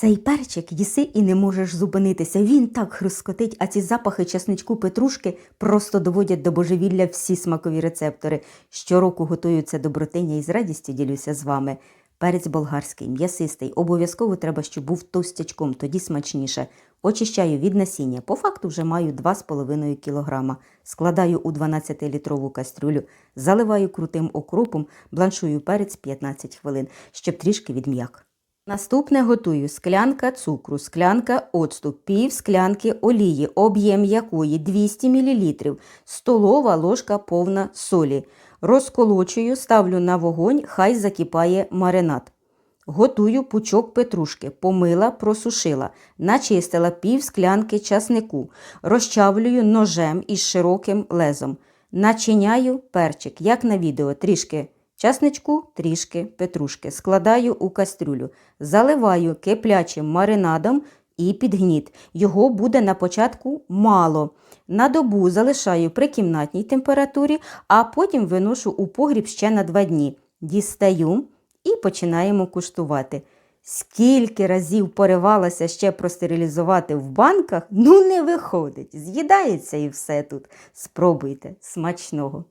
Цей перчик їси і не можеш зупинитися. Він так хрускотить, а ці запахи часничку петрушки просто доводять до божевілля всі смакові рецептори. Щороку готую це добротиня і з радістю ділюся з вами. Перець болгарський, м'ясистий. Обов'язково треба, щоб був товстячком, тоді смачніше. Очищаю від насіння. По факту вже маю 2,5 кг. Складаю у 12-літрову кастрюлю, заливаю крутим окропом, бланшую перець 15 хвилин, щоб трішки відм'як. Наступне готую. Склянка цукру, склянка оцту, пів склянки олії, об'єм якої 200 мл, столова ложка повна солі. Розколочую, ставлю на вогонь, хай закипає маринад. Готую пучок петрушки, помила, просушила, начистила пів склянки часнику, розчавлюю ножем із широким лезом. Начиняю перчик, як на відео, трішки часничку, трішки петрушки. Складаю у кастрюлю, заливаю киплячим маринадом і підгніт. Його буде на початку мало. На добу залишаю при кімнатній температурі, а потім виношу у погріб ще на два дні. Дістаю і починаємо куштувати. Скільки разів поривалася ще простерилізувати в банках, ну не виходить. З'їдається і все тут. Спробуйте смачного.